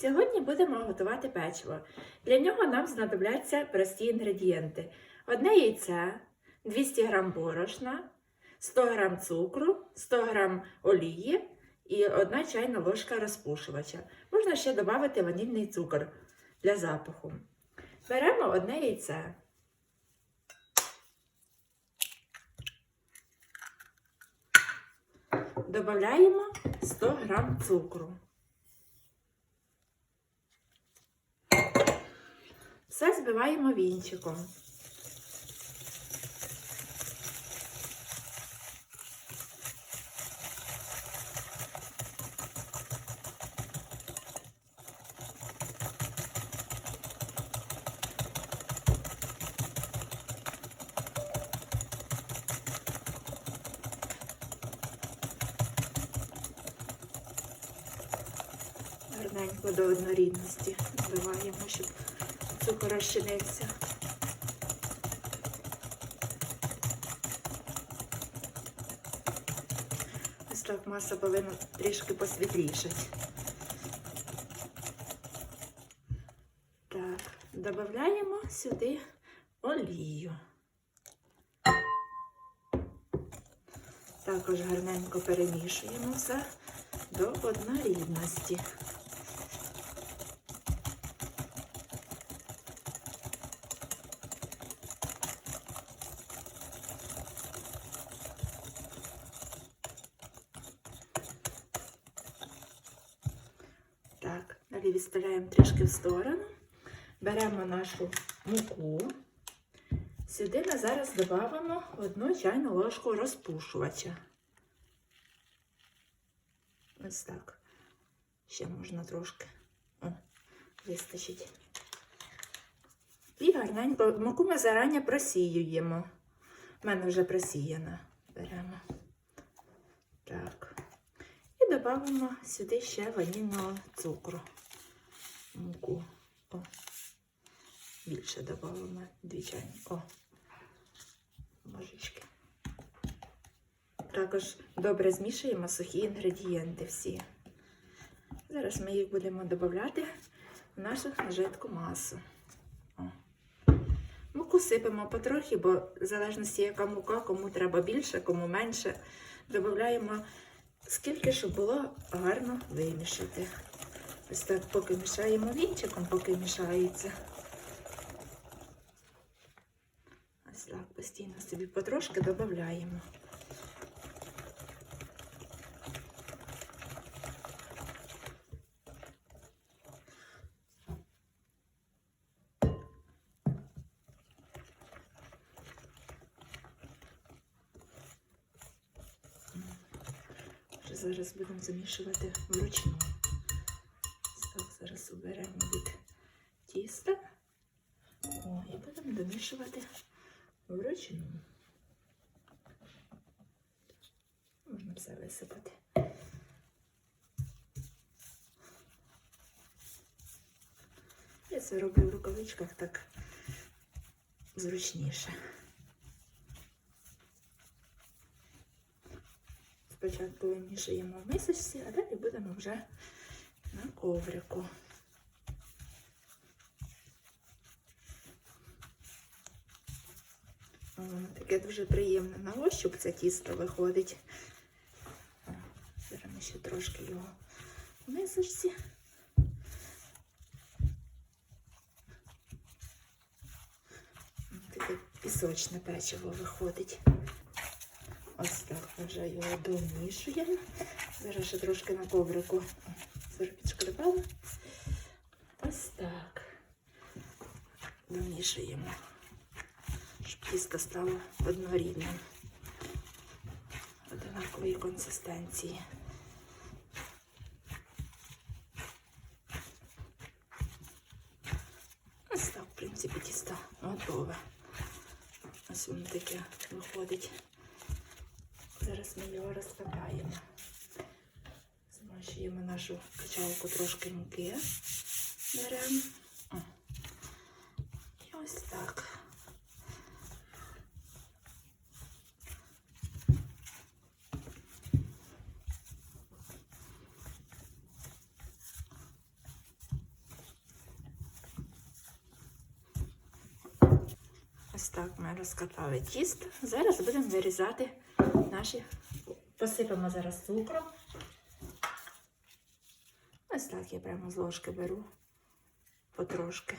Сьогодні будемо готувати печиво. Для нього нам знадобляться прості інгредієнти: одне яйце, 200 г борошна, 100 г цукру, 100 г олії і 1 чайна ложка розпушувача. Можна ще додати ванільний цукор для запаху. Беремо одне яйце. Додаємо 100 г цукру. Все збиваємо вінчиком. Гарненько до однорідності збиваємо, щоб цукор розчинився. Ось так маса повинна трішки посвітлішати. Так, додаємо сюди олію. Також гарненько перемішуємо все до однорідності. Далі відставляємо трішки в сторону. Беремо нашу муку. Сюди ми зараз додамо одну чайну ложку розпушувача. Ось так. Ще можна трошки О, вистачить. І гарненько муку ми зарані просіюємо. У мене вже просіяна. Беремо. Так. І додамо сюди ще ванільного цукру. Муку. О. Більше додамо дві чайні. О. Ложечки. Також добре змішуємо сухі інгредієнти всі. Зараз ми їх будемо додати в нашу жидку масу. Муку сипемо потрохи, бо в залежності, яка мука, кому треба більше, кому менше. Додаємо скільки, щоб було гарно вимішати. Ось так, поки мішаємо вінчиком, поки мішається. Ось так, постійно собі потрошки додаємо. Зараз будемо замішувати вручну. Зараз оберемо від тіста. О, і будемо домішувати вручну. Можна все висипати. Я це роблю в рукавичках так зручніше. Спочатку вимішуємо в мисочці, а далі будемо вже на коврику. Таке дуже приємне на ощуп це тісто виходить. Зараз ми ще трошки його в. Таке пісочне печиво виходить. Ось так вже його домішуємо. Зараз ще трошки на коврику зараз підшкребала. Ось так. Домішуємо, щоб тісто стало однорідним, одинакової консистенції. Ось так, в принципі, тісто готове. Ось воно таке виходить. Зараз ми його розкладаємо нашу качалку трошки муки беремо. І ось так. Ось так ми розкатали тісто. Зараз будемо вирізати наші, посипемо зараз цукром. Ось так я прямо з ложки беру потрошки.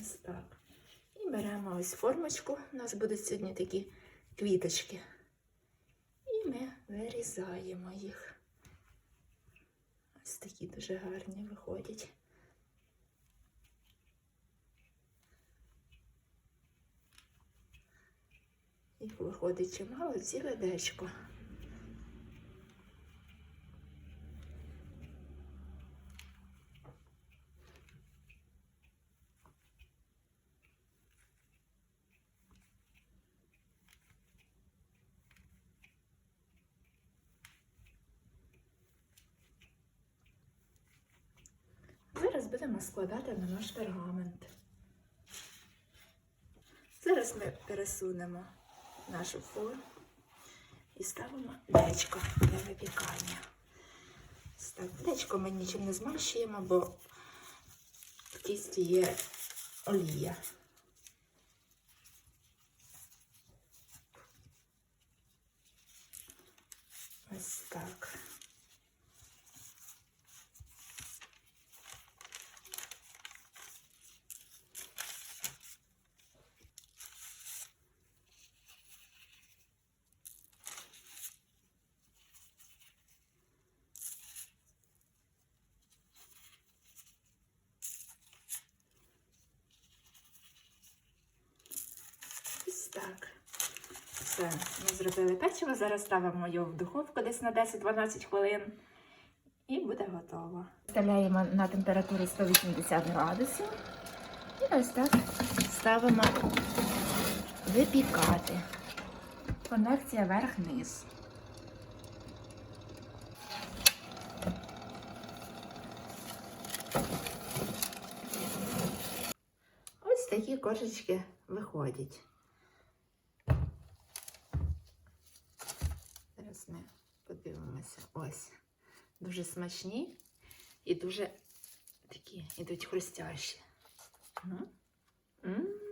Ось так. І беремо ось формочку. У нас будуть сьогодні такі квіточки. І ми вирізаємо їх. Ось такі дуже гарні виходять. І виходить чимало, ціле дечко. Зараз будемо складати на наш пергамент. Зараз ми пересунемо нашу форму і ставимо дечко для випікання. Так, дечко ми нічим не змащуємо, бо в тісті є олія. Ось так. Ось так. Все, ми зробили печиво. Зараз ставимо його в духовку десь на 10-12 хвилин. І буде готово. Вставляємо на температуру 180 градусів. І ось так ставимо випікати. Конвекція верх-низ. Ось такі кошечки виходять. Ми подивимося. Ось. Дуже смачні і дуже такі ідуть хрустящі. Ну? М -м -м.